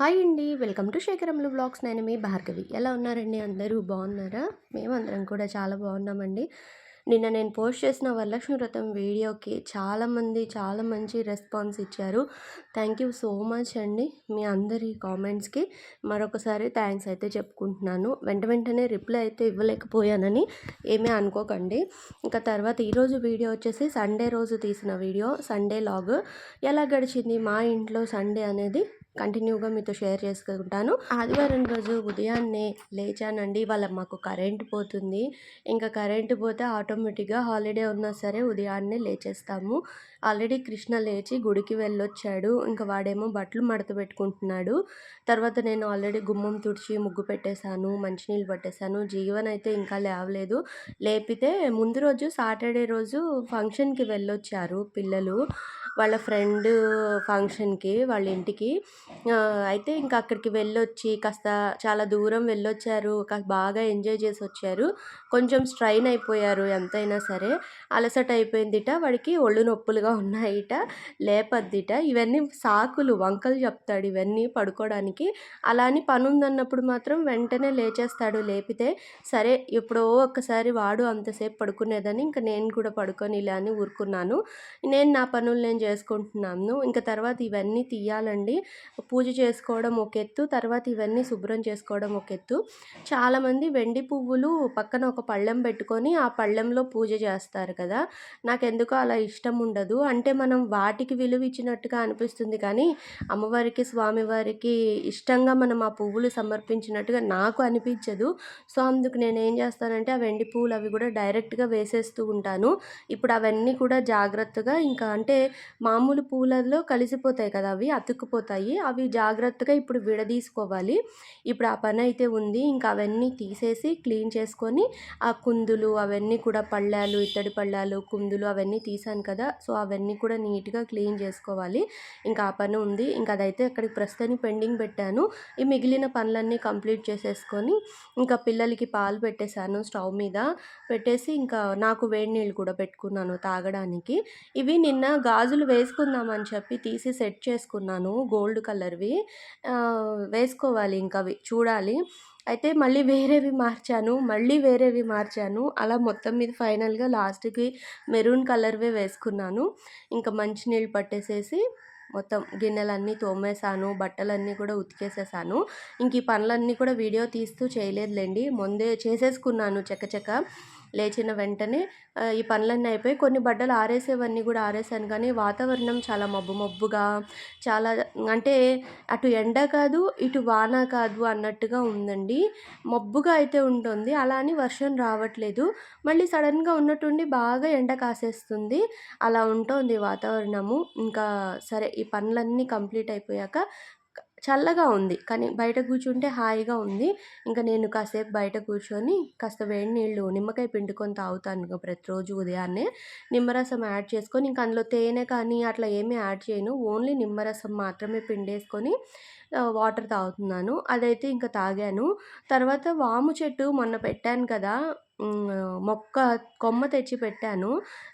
Hi అండి. Welcome to శేఖరములు blogs నేను మీ భార్గవి. ఎలా ఉన్నారండి అందరూ? బాగున్నారా? మేమందరం కూడా చాలా బాగున్నామండి. నిన్న నేను పోస్ట్ చేసిన వరలక్ష్మి వ్రతం వీడియోకి చాలామంది చాలా మంచి రెస్పాన్స్ ఇచ్చారు. థ్యాంక్ యూ సో మచ్ అండి మీ అందరి కామెంట్స్కి. మరొకసారి థ్యాంక్స్ అయితే చెప్పుకుంటున్నాను. వెంట వెంటనే రిప్లై అయితే ఇవ్వలేకపోయానని ఏమీ అనుకోకండి. ఇంకా తర్వాత ఈరోజు వీడియో వచ్చేసి సండే రోజు తీసిన వీడియో సండే లాగ్ ఎలా గడిచింది? మా ఇంట్లో సండే అనేది కంటిన్యూగా మీతో షేర్ చేసుకుంటాను. ఆదివారం రోజు ఉదయాన్నే లేచానండి. వాళ్ళ మాకు కరెంట్ పోతుంది. ఇంకా కరెంట్ పోతే ఆటోమేటిక్గా హాలిడే ఉన్నా సరే ఉదయాన్నే లేచేస్తాము. ఆల్రెడీ కృష్ణ లేచి గుడికి వెళ్ళొచ్చాడు. ఇంకా వాడేమో బట్టలు మడత పెట్టుకుంటున్నాడు. తర్వాత నేను ఆల్రెడీ గుమ్మం తుడిచి ముగ్గు పెట్టేశాను మంచినీళ్ళు పట్టేశాను. జీవన్ అయితే ఇంకా లేవలేదు. లేపితే ముందు రోజు సాటర్డే రోజు ఫంక్షన్కి వెళ్ళొచ్చారు పిల్లలు. వాళ్ళ ఫ్రెండ్ ఫంక్షన్కి వాళ్ళ ఇంటికి. అయితే ఇంకా అక్కడికి వెళ్ళొచ్చి కాస్త చాలా దూరం వెళ్ళొచ్చారు. కాస్త బాగా ఎంజాయ్ చేసి వచ్చారు. కొంచెం స్ట్రైన్ అయిపోయారు ఎంతైనా సరే. అలసట అయిపోయిందిట. వాడికి ఒళ్ళు నొప్పులుగా ఉన్నాయిట లేపద్దిట. ఇవన్నీ సాకులు వంకలు చెప్తాడు ఇవన్నీ పడుకోవడానికి అలా అని పని ఉందన్నప్పుడు మాత్రం వెంటనే లేచేస్తాడు. లేపితే సరే ఎప్పుడో ఒక్కసారి వాడు అంతసేపు పడుకునేదని ఇంకా నేను కూడా పడుకొని ఇలా అని ఊరుకున్నాను. నేను నా పనులు నేను చేసుకుంటున్నాను ఇంకా తర్వాత ఇవన్నీ తీయాలండి. పూజ చేసుకోవడం ఒక ఎత్తు తర్వాత ఇవన్నీ శుభ్రం చేసుకోవడం ఒక ఎత్తు. చాలామంది వెండి పువ్వులు పక్కన ఒక పళ్ళెం పెట్టుకొని ఆ పళ్ళెంలో పూజ చేస్తారు కదా. నాకెందుకో అలా ఇష్టం ఉండదు. అంటే మనం వాటికి విలువ ఇచ్చినట్టుగా అనిపిస్తుంది కానీ అమ్మవారికి స్వామివారికి ఇష్టంగా మనం ఆ పువ్వులు సమర్పించినట్టుగా నాకు అనిపించదు. సో అందుకు నేను ఏం చేస్తానంటే ఆ వెండి పువ్వులు అవి కూడా డైరెక్ట్గా వేసేస్తూ ఉంటాను. ఇప్పుడు అవన్నీ కూడా జాగ్రత్తగా ఇంకా అంటే మామూలు పూలలో కలిసిపోతాయి కదా అవి అతుక్కుపోతాయి. అవి జాగ్రత్తగా ఇప్పుడు విడదీసుకోవాలి. ఇప్పుడు ఆ పని అయితే ఉంది. ఇంకా అవన్నీ తీసేసి క్లీన్ చేసుకొని ఆ కుందులు అవన్నీ కూడా పళ్ళాలు ఇత్తడి పళ్ళాలు కుందులు అవన్నీ తీసాను కదా. సో అవన్నీ కూడా నీట్గా క్లీన్ చేసుకోవాలి. ఇంకా ఆ పని ఉంది. ఇంకా అదైతే అక్కడికి ప్రస్తుతానికి పెండింగ్ పెట్టాను. ఈ మిగిలిన పనులన్నీ కంప్లీట్ చేసేసుకొని ఇంకా పిల్లలకి పాలు పెట్టేశాను స్టవ్ మీద. పెట్టేసి ఇంకా నాకు వేడి నీళ్ళు కూడా పెట్టుకున్నాను తాగడానికి. ఇవి నిన్న గాజులు వేసుకుందామని చెప్పి తీసి సెట్ చేసుకున్నాను గోల్డ్ కలర్వి. వేసుకోవాలి ఇంకా చూడాలి. అయితే మళ్ళీ వేరేవి మార్చాను మళ్ళీ వేరేవి మార్చాను. అలా మొత్తం మీద ఫైనల్గా లాస్ట్కి మెరూన్ కలర్వే వేసుకున్నాను. ఇంకా మంచినీళ్ళు పట్టేసేసి మొత్తం గిన్నెలన్నీ తోమేశాను బట్టలన్నీ కూడా ఉతికేసేసాను ఇంక ఈ పనులన్నీ కూడా వీడియో తీస్తూ చేయలేదులేండి ముందే చేసేసుకున్నాను చకచక లేచిన వెంటనే ఈ పనులన్నీ అయిపోయి కొన్ని బట్టలు ఆరేసేవన్నీ కూడా ఆరేసాను. కానీ వాతావరణం చాలా మబ్బు మబ్బుగా చాలా అంటే అటు ఎండ కాదు ఇటు వాన కాదు అన్నట్టుగా ఉందండి. మబ్బుగా అయితే ఉంటుంది. అలా అని వర్షం రావట్లేదు. మళ్ళీ సడన్గా ఉన్నట్టుండి బాగా ఎండ కాసేస్తుంది. అలా ఉంటుంది వాతావరణము. ఇంకా సరే ఈ పనులన్నీ కంప్లీట్ అయిపోయాక చల్లగా ఉంది. కానీ బయట కూర్చుంటే హాయిగా ఉంది. ఇంకా నేను కాసేపు బయట కూర్చొని కాస్త వేడి నీళ్ళు నిమ్మకాయ పిండుకొని తాగుతాను ప్రతిరోజు ఉదయాన్నే. నిమ్మరసం యాడ్ చేసుకొని ఇంకా అందులో తేనె కానీ అట్లా ఏమీ యాడ్ చేయను. ఓన్లీ నిమ్మరసం మాత్రమే పిండేసుకొని వాటర్ తాగుతున్నాను. అదైతే ఇంకా తాగాను. తర్వాత వాము చెట్టు మొన్న పెట్టాను కదా మొక్క కొమ్మ తెచ్చి పెట్టాను.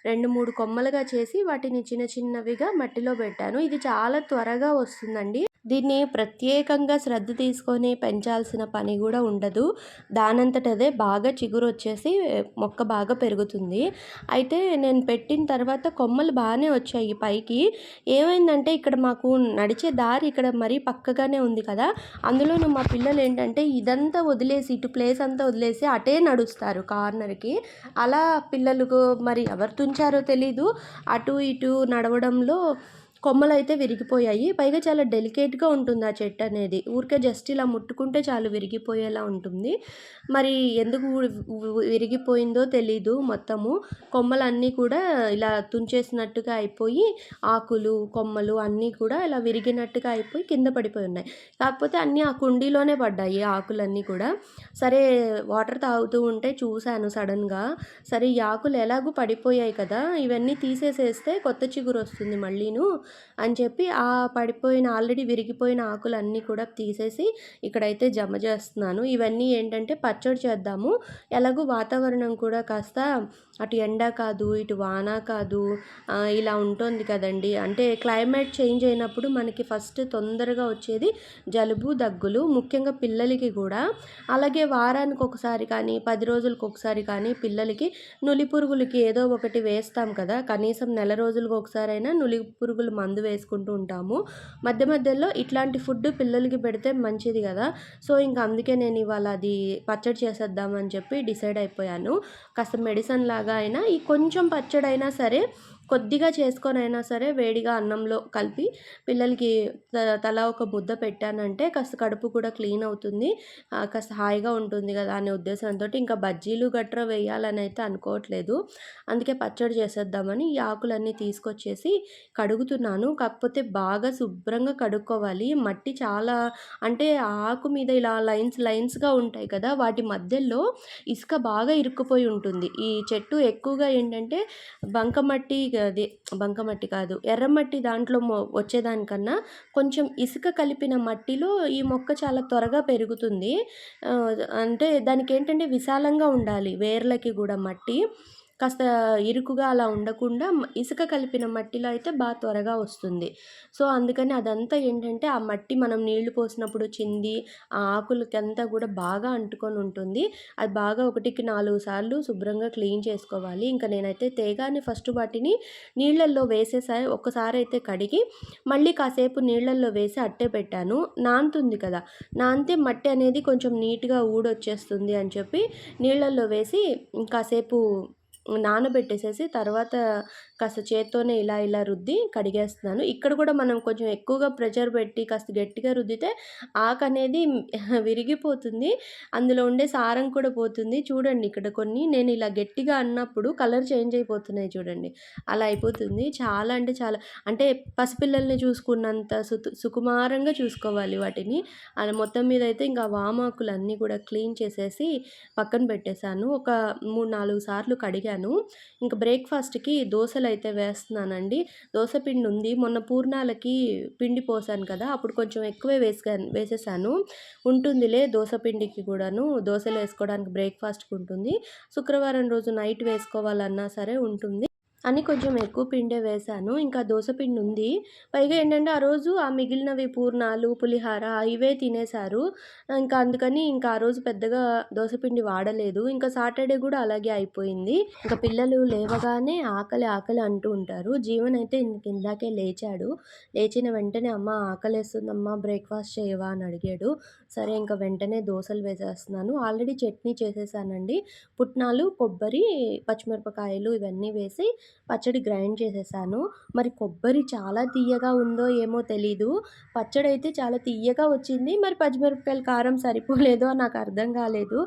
రెండు మూడు కొమ్మలుగా చేసి వాటిని చిన్న చిన్నవిగా మట్టిలో పెట్టాను. ఇది చాలా త్వరగా వస్తుందండి. దీన్ని ప్రత్యేకంగా శ్రద్ధ తీసుకొని పెంచాల్సిన పని కూడా ఉండదు. దానంతట అదే బాగా చిగురు వచ్చేసి మొక్క బాగా పెరుగుతుంది. అయితే నేను పెట్టిన తర్వాత కొమ్మలు బాగానే వచ్చాయి పైకి. ఏమైందంటే ఇక్కడ మాకు నడిచే దారి ఇక్కడ మరీ పక్కగానే ఉంది కదా. అందులోనూ మా పిల్లలు ఏంటంటే ఇదంతా వదిలేసి ఇటు ప్లేస్ అంతా వదిలేసి అటే నడుస్తారు కార్నర్కి. అలా పిల్లలకు మరి ఎవరు తుంచారో తెలీదు. అటు ఇటు నడవడంలో కొమ్మలు అయితే విరిగిపోయాయి. పైగా చాలా డెలికేట్గా ఉంటుంది ఆ చెట్టు అనేది. ఊరికే జస్ట్ ఇలా ముట్టుకుంటే చాలు విరిగిపోయేలా ఉంటుంది. మరి ఎందుకు విరిగిపోయిందో తెలీదు మొత్తము. కొమ్మలన్నీ కూడా ఇలా తుంచేసినట్టుగా అయిపోయి ఆకులు కొమ్మలు అన్నీ కూడా ఇలా విరిగినట్టుగా అయిపోయి కింద పడిపోయి ఉన్నాయి. కాకపోతే అన్నీ ఆ కుండీలోనే పడ్డాయి ఆకులన్నీ కూడా. సరే వాటర్ తాగుతూ ఉంటే చూశాను సడన్గా. సరే ఈ ఆకులు ఎలాగూ పడిపోయాయి కదా. ఇవన్నీ తీసేసేస్తే కొత్త చిగురు వస్తుంది మళ్ళీను. అని చెప్పి ఆ పడిపోయిన ఆల్రెడీ విరిగిపోయిన ఆకులన్నీ కూడా తీసేసి ఇక్కడైతే జమ చేస్తున్నాను. ఇవన్నీ ఏంటంటే పచ్చడి చేద్దాము. ఎలాగో వాతావరణం కూడా కాస్త అటు ఎండ కాదు ఇటు వాన కాదు ఇలా ఉంటుంది కదండి. అంటే క్లైమేట్ చేంజ్ అయినప్పుడు మనకి ఫస్ట్ తొందరగా వచ్చేది జలుబు దగ్గులు ముఖ్యంగా పిల్లలకి కూడా. అలాగే వారానికి ఒకసారి కానీ పది రోజులకు ఒకసారి కానీ పిల్లలకి నులి పురుగులకి ఏదో ఒకటి వేస్తాం కదా. కనీసం నెల రోజులకు ఒకసారైనా నులి పురుగులు మందు వేసుకుంటూ ఉంటాము. మధ్య మధ్యలో ఇట్లాంటి ఫుడ్ పిల్లలకి పెడితే మంచిది కదా. సో ఇంకా అందుకే నేను ఇవాళ అది పచ్చడి చేసేద్దామని చెప్పి డిసైడ్ అయిపోయాను. కాస్త మెడిసిన్ లాగా అయినా ఈ కొంచెం పచ్చడి అయినా సరే కొద్దిగా చేసుకొని అయినా సరే వేడిగా అన్నంలో కలిపి పిల్లలకి త- తలా ఒక ముద్ద పెట్టానంటే కాస్త కడుపు కూడా క్లీన్ అవుతుంది. కాస్త హాయిగా ఉంటుంది కదా అనే ఉద్దేశంతో ఇంకా బజ్జీలు గట్రా వేయాలని అయితే అనుకోవట్లేదు. అందుకే పచ్చడి చేసేద్దామని ఈ ఆకులన్నీ తీసుకొచ్చేసి కడుగుతున్నాను. కాకపోతే బాగా శుభ్రంగా కడుక్కోవాలి. మట్టి చాలా అంటే ఆకు మీద ఇలా లైన్స్ లైన్స్గా ఉంటాయి కదా వాటి మధ్యలో ఇసుక బాగా ఇరుక్కుపోయి ఉంటుంది. ఈ చెట్టు ఎక్కువగా ఏంటంటే బంకమట్టి అది బంకమట్టి కాదు. ఎర్రమట్టి దాంట్లో వచ్చేదానికన్నా కొంచెం ఇసుక కలిపిన మట్టిలో ఈ మొక్క చాలా త్వరగా పెరుగుతుంది. అంటే దానికి ఏంటంటే విశాలంగా ఉండాలి వేర్లకి కూడా మట్టి. కాస్త ఇరుకుగా అలా ఉండకుండా ఇసుక కలిపిన మట్టిలో అయితే బాగా త్వరగా వస్తుంది. సో అందుకని అదంతా ఏంటంటే ఆ మట్టి మనం నీళ్ళు పోసినప్పుడు చింది ఆ ఆకులకంతా కూడా బాగా అంటుకొని ఉంటుంది. అది బాగా ఒకటికి నాలుగు సార్లు శుభ్రంగా క్లీన్ చేసుకోవాలి. ఇంకా నేనైతే తేగాని ఫస్ట్ వాటిని నీళ్ళల్లో వేసేసా ఒకసారి అయితే కడిగి మళ్ళీ కాసేపు నీళ్ళల్లో వేసి అట్టే పెట్టాను. నాంతుంది కదా. నానితే మట్టి అనేది కొంచెం నీట్గా ఊడొచ్చేస్తుంది అని చెప్పి నీళ్ళల్లో వేసి కాసేపు నానబెట్టేసేసి తర్వాత కాస్త చేత్తోనే ఇలా ఇలా రుద్ది కడిగేస్తున్నాను. ఇక్కడ కూడా మనం కొంచెం ఎక్కువగా ప్రెషర్ పెట్టి కాస్త గట్టిగా రుద్దితే ఆకు అనేది విరిగిపోతుంది. అందులో ఉండే సారం కూడా పోతుంది. చూడండి ఇక్కడ కొన్ని నేను ఇలా గట్టిగా అన్నప్పుడు కలర్ చేంజ్ అయిపోతున్నాయి చూడండి. అలా అయిపోతుంది. చాలా అంటే చాలా అంటే పసిపిల్లల్ని చూసుకున్నంత సుకుమారంగా చూసుకోవాలి వాటిని. అలా మొత్తం మీద అయితే ఇంకా వామాకులు అన్నీ కూడా క్లీన్ చేసేసి పక్కన పెట్టేశాను. ఒక మూడు నాలుగు సార్లు కడిగాను. ఇంకా బ్రేక్ఫాస్ట్కి దోశలు అయితే వేస్తున్నానండి. దోశ పిండి ఉంది మొన్న పూర్ణాలకి పిండి పోసాను కదా అప్పుడు కొంచెం ఎక్కువే వేసాను వేసేసాను. ఉంటుందిలే దోశ పిండికి కూడాను. దోశలు వేసుకోవడానికి బ్రేక్ఫాస్ట్కి ఉంటుంది శుక్రవారం రోజు నైట్ వేసుకోవాలన్నా సరే ఉంటుంది. అని కొంచెం ఎక్కువ పిండే వేశాను. ఇంకా దోశ పిండి ఉంది పైగా ఏంటంటే ఆ రోజు ఆ మిగిలినవి పూర్ణాలు పులిహార ఇవే తినేశారు. ఇంకా అందుకని ఇంకా ఆ రోజు పెద్దగా దోశ పిండి వాడలేదు. ఇంకా సాటర్డే కూడా అలాగే అయిపోయింది. ఇంకా పిల్లలు లేవగానే ఆకలి ఆకలి అంటూ ఉంటారు. జీవన్ అయితే ఇందాకే లేచాడు. లేచిన వెంటనే అమ్మ ఆకలేస్తుందమ్మా బ్రేక్ఫాస్ట్ చేయవా అని అడిగాడు. సరే ఇంకా వెంటనే దోశలు వేసేస్తున్నాను. ఆల్రెడీ చట్నీ చేసేసానండి. పుట్నాలు కొబ్బరి పచ్చిమిరపకాయలు ఇవన్నీ వేసి పచ్చడి గ్రైండ్ చేసేసాను. మరి కొబ్బరి చాలా తీయగా ఉందో ఏమో తెలీదు. పచ్చడి అయితే చాలా తీయగా వచ్చింది. మరి పచ్చిమిరపకాయల కారం సరిపోలేదో నాకు అర్థం కాలేదు.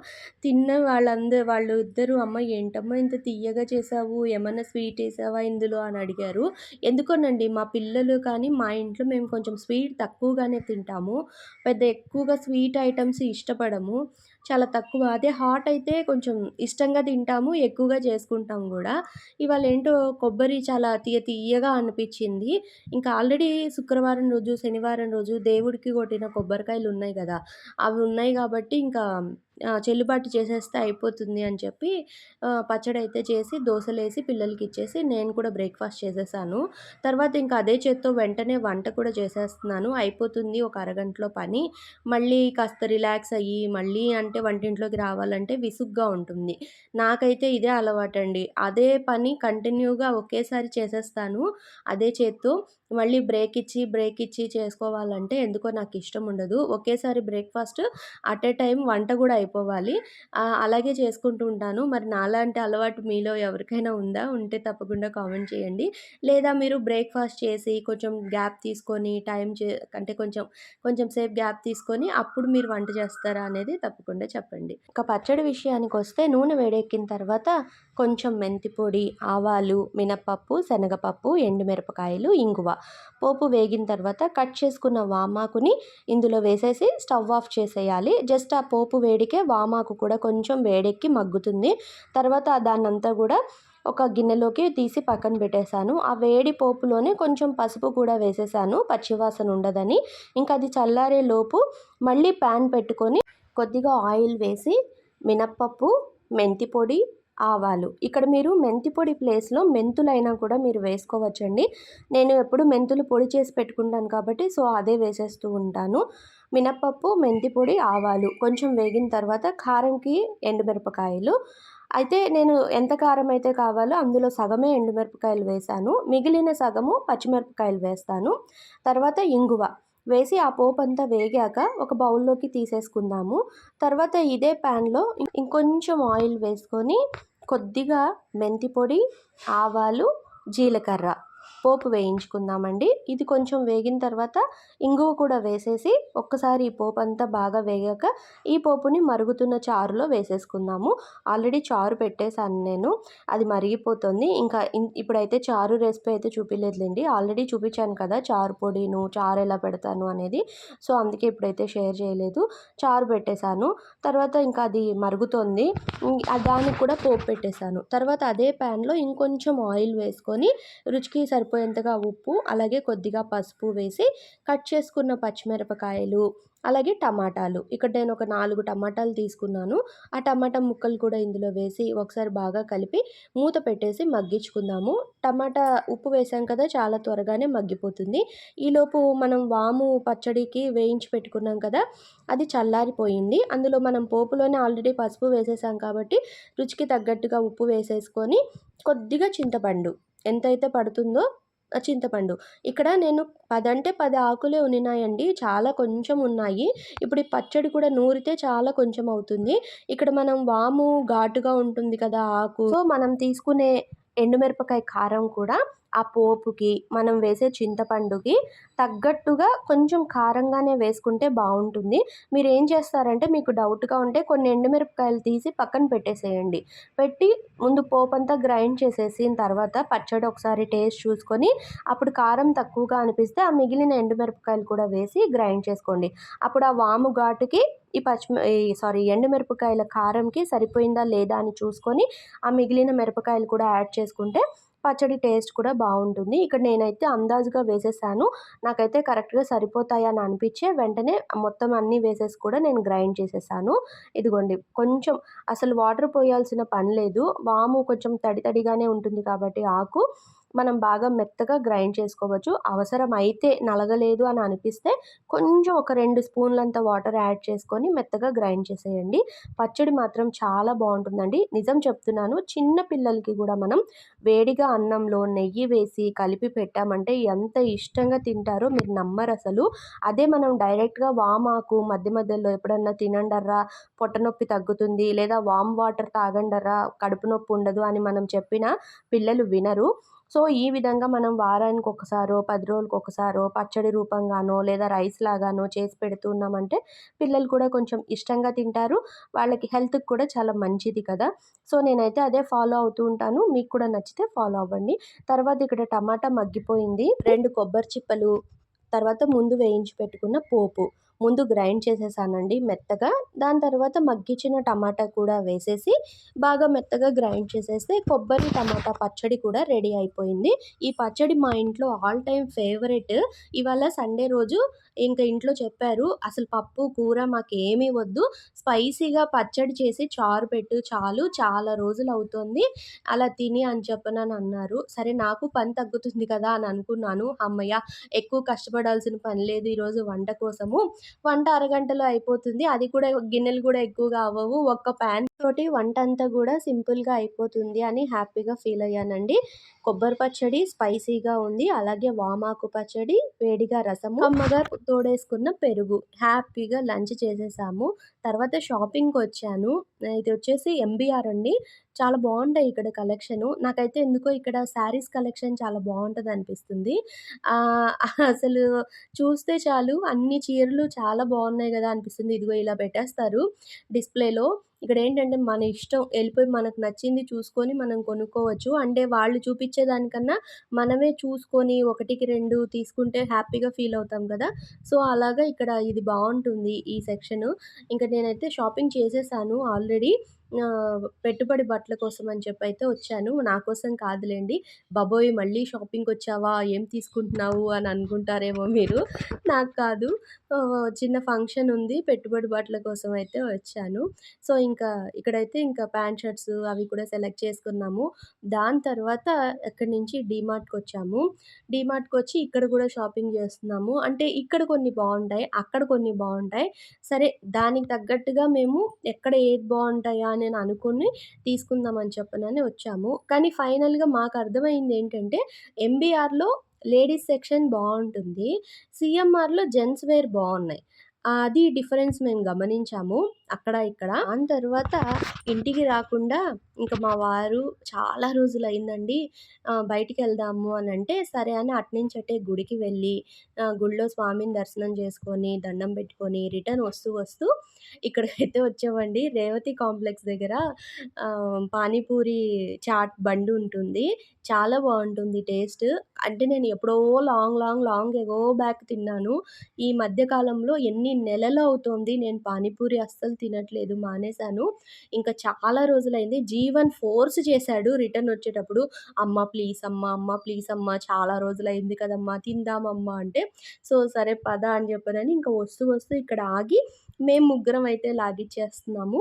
తిన్న వాళ్ళందరూ వాళ్ళు ఇద్దరు అమ్మ ఏంటమ్మా ఇంత తీయగా చేసావు? ఏమన్నా స్వీట్ వేసావా ఇందులో? అని అడిగారు. ఎందుకోనండి మా పిల్లలు కానీ మా ఇంట్లో మేము కొంచెం స్వీట్ తక్కువగానే తింటాము. పెద్ద ఎక్కువగా స్వీట్ ఐటమ్స్ ఇష్టపడము. చాలా తక్కువ. అదే హాట్ అయితే కొంచెం ఇష్టంగా తింటాము ఎక్కువగా చేసుకుంటాం కూడా. ఇవాళ ఏంటో కొబ్బరి చాలా తీయ తీయగా అనిపించింది. ఇంకా ఆల్రెడీ శుక్రవారం రోజు శనివారం రోజు దేవుడికి కొట్టిన కొబ్బరికాయలు ఉన్నాయి కదా. అవి ఉన్నాయి కాబట్టి ఇంకా చెల్లుబాటు చేసేస్తే అయిపోతుంది అని చెప్పి పచ్చడి అయితే చేసి దోశలేసి వేసి పిల్లలకి ఇచ్చేసి నేను కూడా బ్రేక్ఫాస్ట్ చేసేసాను. తర్వాత ఇంకా అదే చేత్తో వెంటనే వంట కూడా చేసేస్తున్నాను. అయిపోతుంది ఒక అరగంటలో పని. మళ్ళీ కాస్త రిలాక్స్ అయ్యి మళ్ళీ అంటే వంటింట్లోకి రావాలంటే విసుగ్గా ఉంటుంది. నాకైతే ఇదే అలవాటండి. అదే పని కంటిన్యూగా ఒకేసారి చేసేస్తాను. అదే చేత్తో మళ్ళీ బ్రేక్ ఇచ్చి బ్రేక్ ఇచ్చి చేసుకోవాలంటే ఎందుకో నాకు ఇష్టం ఉండదు. ఒకేసారి బ్రేక్ఫాస్ట్ అట్ ఏ టైం వంట కూడా అయిపోవాలి. అలాగే చేసుకుంటూ ఉంటాను. మరి నాలాంటి అలవాటు మీలో ఎవరికైనా ఉందా? ఉంటే తప్పకుండా కామెంట్ చేయండి. లేదా మీరు బ్రేక్ఫాస్ట్ చేసి కొంచెం గ్యాప్ తీసుకొని టైం చే అంటే కొంచెం కొంచెం సేపు గ్యాప్ తీసుకొని అప్పుడు మీరు వంట చేస్తారా అనేది తప్పకుండా చెప్పండి. ఇంకా పచ్చడి విషయానికి వస్తే నూనె వేడెక్కిన తర్వాత కొంచెం మెంతి పొడి ఆవాలు మినప్పప్పు శనగపప్పు ఎండుమిరపకాయలు ఇంగువ. పోపు వేగిన తర్వాత కట్ చేసుకున్న వామాకుని ఇందులో వేసేసి స్టవ్ ఆఫ్ చేసేయాలి. జస్ట్ ఆ పోపు వేడికే వామాకు కూడా కొంచెం వేడెక్కి మగ్గుతుంది. తర్వాత దాన్నంతా కూడా ఒక గిన్నెలోకి తీసి పక్కన పెట్టేశాను. ఆ వేడి పోపులోనే కొంచెం పసుపు కూడా వేసేసాను పచ్చివాసన ఉండదని. ఇంకా అది చల్లారే లోపు మళ్ళీ ప్యాన్ పెట్టుకొని కొద్దిగా ఆయిల్ వేసి మినప్పప్పు మెంతి పొడి ఆవాలు. ఇక్కడ మీరు మెంతి పొడి ప్లేస్లో మెంతులైనా కూడా మీరు వేసుకోవచ్చండి. నేను ఎప్పుడు మెంతులు పొడి చేసి పెట్టుకుంటాను కాబట్టి సో అదే వేసేస్తూ ఉంటాను. మినప్పప్పు మెంతి పొడి ఆవాలు కొంచెం వేగిన తర్వాత కారంకి ఎండుమిరపకాయలు. అయితే నేను ఎంత కారం అయితే కావాలో అందులో సగమే ఎండుమిరపకాయలు వేశాను మిగిలిన సగము పచ్చిమిరపకాయలు వేస్తాను. తర్వాత ఇంగువ వేసి ఆ పోపు అంతా వేగాక ఒక బౌల్లోకి తీసేసుకుందాము. తర్వాత ఇదే ప్యాన్లో ఇంకొంచెం ఆయిల్ వేసుకొని కొద్దిగా మెంతి పొడి ఆవాలు జీలకర్ర. పోపు వేయించుకుందామండి. ఇది కొంచెం వేగిన తర్వాత ఇంగువ కూడా వేసేసి ఒక్కసారి ఈ పోపు అంతా బాగా వేగాక ఈ పోపుని మరుగుతున్న చారులో వేసేసుకుందాము. ఆల్రెడీ చారు పెట్టేశాను నేను. అది మరిగిపోతుంది. ఇంకా ఇప్పుడైతే చారు రెసిపీ అయితే చూపించలేదులేండి ఆల్రెడీ చూపించాను కదా చారు పొడిను చారు ఎలా పెడతాను అనేది. సో అందుకే ఇప్పుడైతే షేర్ చేయలేదు. చారు పెట్టేశాను. తర్వాత ఇంకా అది మరుగుతుంది. దానికి కూడా పోపు పెట్టేశాను. తర్వాత అదే ప్యాన్లో ఇంకొంచెం ఆయిల్ వేసుకొని రుచికి సరిపో సరిపోయేంతగా ఉప్పు అలాగే కొద్దిగా పసుపు వేసి కట్ చేసుకున్న పచ్చిమిరపకాయలు అలాగే టమాటాలు. ఇక్కడ నేను ఒక నాలుగు టమాటాలు తీసుకున్నాను. ఆ టమాటా ముక్కలు కూడా ఇందులో వేసి ఒకసారి బాగా కలిపి మూత పెట్టేసి మగ్గించుకుందాము. టమాటా ఉప్పు వేసాం కదా చాలా త్వరగానే మగ్గిపోతుంది. ఈలోపు మనం వాము పచ్చడికి వేయించి పెట్టుకున్నాం కదా అది చల్లారిపోయింది. అందులో మనం పోపులోనే ఆల్రెడీ పసుపు వేసేసాం కాబట్టి రుచికి తగ్గట్టుగా ఉప్పు వేసేసుకొని కొద్దిగా చింతపండు ఎంతైతే పడుతుందో చింతపండు. ఇక్కడ నేను పదంటే పది ఆకులే ఉన్నాయండి చాలా కొంచెం ఉన్నాయి. ఇప్పుడు ఈ పచ్చడి కూడా నూరితే చాలా కొంచెం అవుతుంది. ఇక్కడ మనం వాము ఘాటుగా ఉంటుంది కదా ఆకు. సో మనం తీసుకునే ఎండుమిరపకాయ కారం కూడా ఆ పోపుకి మనం వేసే చింతపండుకి తగ్గట్టుగా కొంచెం కారంగానే వేసుకుంటే బాగుంటుంది. మీరు ఏం చేస్తారంటే మీకు డౌట్గా ఉంటే కొన్ని ఎండుమిరపకాయలు తీసి పక్కన పెట్టేసేయండి. పెట్టి ముందు పోపు అంతా గ్రైండ్ చేసేసిన తర్వాత పచ్చడి ఒకసారి టేస్ట్ చూసుకొని అప్పుడు కారం తక్కువగా అనిపిస్తే ఆ మిగిలిన ఎండుమిరపకాయలు కూడా వేసి గ్రైండ్ చేసుకోండి. అప్పుడు ఆ వాము ఘాటుకి ఈ పచ్చి సారీ ఎండుమిరపకాయల కారంకి సరిపోయిందా లేదా అని చూసుకొని ఆ మిగిలిన మిరపకాయలు కూడా యాడ్ చేసుకుంటే పచ్చడి టేస్ట్ కూడా బాగుంటుంది. ఇక్కడ నేనైతే అందాజుగా వేసేసాను. నాకైతే కరెక్ట్గా సరిపోతాయని అనిపించే వెంటనే మొత్తం అన్నీ వేసేసి కూడా నేను గ్రైండ్ చేసేసాను. ఇదిగోండి కొంచెం అసలు వాటర్ పోయాల్సిన పని లేదు. వాము కొంచెం తడి తడిగానే ఉంటుంది కాబట్టి ఆకు. మనం బాగా మెత్తగా గ్రైండ్ చేసుకోవచ్చు. అవసరం అయితే నలగలేదు అని అనిపిస్తే కొంచెం ఒక రెండు స్పూన్లంత వాటర్ యాడ్ చేసుకొని మెత్తగా గ్రైండ్ చేసేయండి. పచ్చడి మాత్రం చాలా బాగుంటుందండి. నిజం చెప్తున్నాను చిన్న పిల్లలకి కూడా మనం వేడిగా అన్నంలో నెయ్యి వేసి కలిపి పెట్టామంటే ఎంత ఇష్టంగా తింటారో మీరు నమ్మరు అసలు. అదే మనం డైరెక్ట్గా వామాకు మధ్య మధ్యలో ఎప్పుడన్నా తినండర్రా పొట్ట నొప్పి తగ్గుతుంది లేదా వామ్ వాటర్ తాగండర్రా కడుపు నొప్పి ఉండదు అని మనం చెప్పినా పిల్లలు వినరు. సో ఈ విధంగా మనం వారానికి ఒకసారో పది రోజులకు ఒకసారో పచ్చడి రూపంగానో లేదా రైస్ లాగానో చేసి పెడుతున్నామంటే పిల్లలు కూడా కొంచెం ఇష్టంగా తింటారు. వాళ్ళకి హెల్త్కి కూడా చాలా మంచిది కదా. సో నేనైతే అదే ఫాలో అవుతూ ఉంటాను. మీకు కూడా నచ్చితే ఫాలో అవ్వండి. తర్వాత ఇక్కడ టమాటా మగ్గిపోయింది. రెండు కొబ్బరి చిప్పలు తర్వాత ముందు వేయించి పెట్టుకున్న పోపు. ముందు గ్రైండ్ చేసేసానండి మెత్తగా. దాని తర్వాత మగ్గించిన టమాటా కూడా వేసేసి బాగా మెత్తగా గ్రైండ్ చేసేస్తే కొబ్బరి టమాటా పచ్చడి కూడా రెడీ అయిపోయింది. ఈ పచ్చడి మా ఇంట్లో ఆల్ టైమ్ ఫేవరెట్. ఇవాళ సండే రోజు ఇంకా ఇంట్లో చెప్పారు అసలు పప్పు కూర మాకు ఏమీ వద్దు. స్పైసీగా పచ్చడి చేసి చారు పెట్టు చాలు. చాలా రోజులు అవుతుంది. అలా తిని అని చెప్పనని అన్నారు. సరే నాకు పని తగ్గుతుంది కదా అని అనుకున్నాను. అమ్మయ్య ఎక్కువ కష్టపడాల్సిన పని లేదు ఈరోజు వంట కోసము. వంట అరగంటలో అయిపోతుంది. అది కూడా గిన్నెలు కూడా ఎక్కువగా అవ్వవు. ఒక్క ప్యాన్ తోటి వంట అంతా కూడా సింపుల్గా అయిపోతుంది అని హ్యాపీగా ఫీల్ అయ్యానండి. కొబ్బరి పచ్చడి స్పైసీగా ఉంది. అలాగే వామాకు పచ్చడి వేడిగా రసము అమ్మగా తోడేసుకున్న పెరుగు. హ్యాపీగా లంచ్ చేసేసాము. తర్వాత షాపింగ్కి వచ్చాను. ఇది వచ్చేసి ఎంబీఆర్ అండి. చాలా బాగుంటాయి ఇక్కడ కలెక్షను. నాకైతే ఎందుకో ఇక్కడ శారీస్ కలెక్షన్ చాలా బాగుంటుంది అనిపిస్తుంది. అసలు చూస్తే చాలు అన్ని చీరలు చాలా బాగున్నాయి కదా అనిపిస్తుంది. ఇదిగో ఇలా పెట్టేస్తారు డిస్ప్లేలో. ఇక్కడ ఏంటంటే మన ఇష్టం వెళ్ళిపోయి మనకు నచ్చింది చూసుకొని మనం కొనుక్కోవచ్చు. అంటే వాళ్ళు చూపించే దానికన్నా మనమే చూసుకొని ఒకటికి రెండు తీసుకుంటే హ్యాపీగా ఫీల్ అవుతాం కదా. సో అలాగా ఇక్కడ ఇది బాగుంటుంది ఈ సెక్షను. ఇంకా నేనైతే షాపింగ్ చేసేసాను ఆల్రెడీ. పెట్టుబడి బట్టల కోసం అని చెప్పైతే వచ్చాను. నా కోసం కాదులేండి బాబోయ్! మళ్ళీ షాపింగ్‌కొచ్చావా? ఏం తీసుకుంటున్నావు? అని అనుకుంటారేమో మీరు. నాకు కాదు. చిన్న ఫంక్షన్ ఉంది. పెట్టుబడి బట్టల కోసం అయితే వచ్చాను. సో, ఇంకా ఇక్కడైతే ఇంకా ప్యాంట్ షర్ట్స్ అవి కూడా సెలెక్ట్ చేసుకున్నాము. దాని తర్వాత అక్కడి నుంచి డీమార్ట్కి వచ్చాము డీమార్ట్కి వచ్చి ఇక్కడ కూడా షాపింగ్ చేస్తున్నాము. అంటే ఇక్కడ కొన్ని బాగుంటాయి అక్కడ కొన్ని బాగుంటాయి సరే దానికి తగ్గట్టుగా మేము ఎక్కడ ఏది బాగుంటాయా నేను అనుకుని తీసుకుందామని చెప్పనని వచ్చాము. కానీ ఫైనల్‌గా మాకు అర్థమైంది ఏంటంటే ఎంబీఆర్‌లో లేడీస్ సెక్షన్ బాగుంటుంది సీఎంఆర్‌లో జెంట్స్ వేర్ బాగున్నాయి అది డిఫరెన్స్ మేము గమనించాము. అక్కడ, ఇక్కడ. దాని తర్వాత ఇంటికి రాకుండా ఇంకా మా వారు చాలా రోజులు అయిందండి బయటికి వెళ్దాము అని అంటే సరే అని అట్నుంచి అట్టే గుడికి వెళ్ళి గుడిలో స్వామిని దర్శనం చేసుకొని, దండం పెట్టుకొని, రిటర్న్ వస్తూ, వస్తూ ఇక్కడికైతే వచ్చామండి. రేవతి కాంప్లెక్స్ దగ్గర పానీపూరి చాట్ బండి ఉంటుంది. చాలా బాగుంటుంది టేస్ట్. అంటే నేను ఎప్పుడో long, long, long ago back తిన్నాను. ఈ మధ్యకాలంలో ఎన్ని నెలలు అవుతోంది నేను పానీపూరి అస్సలు తినట్లేదు. మానేశాను. ఇంకా చాలా రోజులైంది. జీవన్ ఫోర్స్ చేశాడు రిటర్న్ వచ్చేటప్పుడు. అమ్మ ప్లీజ్ అమ్మ, అమ్మ ప్లీజ్ అమ్మ చాలా రోజులైంది కదమ్మా! తిందామమ్మా అంటే, సో, సరే పద అని చెప్పనని ఇంకా వస్తూ, వస్తూ ఇక్కడ ఆగి మేము ముగ్గురం అయితే లాగిచ్చేస్తున్నాము.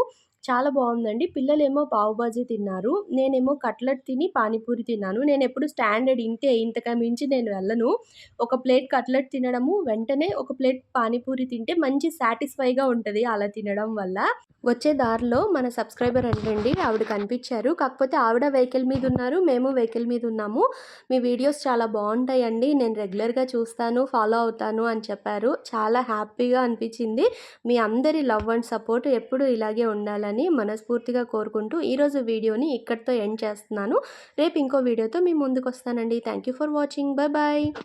చాలా బాగుందండి పిల్లలేమో పావుబాజీ తిన్నారు. నేనేమో కట్లెట్ తిని పానీపూరి తిన్నాను. నేను ఎప్పుడు స్టాండర్డ్ ఇంతే. ఇంతక మించి నేను వెళ్ళను. ఒక ప్లేట్ కట్లెట్ తినడము, వెంటనే ఒక ప్లేట్ పానీపూరి తింటే మంచి సాటిస్ఫైగా ఉంటుంది అలా తినడం వల్ల. వచ్చే దారిలో మన సబ్స్క్రైబర్ అంటండి ఆవిడ కనిపించారు కాకపోతే ఆవిడ వెహికల్ మీద ఉన్నారు. మేము వెహికల్ మీద ఉన్నాము. మీ వీడియోస్ చాలా బాగుంటాయండి నేను రెగ్యులర్‌గా చూస్తాను, ఫాలో అవుతాను అని చెప్పారు. చాలా హ్యాపీగా అనిపించింది మీ అందరి లవ్ అండ్ సపోర్ట్ ఎప్పుడు ఇలాగే ఉండాలని మనస్ఫూర్తిగా కోరుకుంటూ ఈరోజు వీడియోని ఇక్కడితో ఎండ్ చేస్తున్నాను. రేపు ఇంకో వీడియోతో మీ ముందుకొస్తానండి. Thank you for watching. Bye, bye.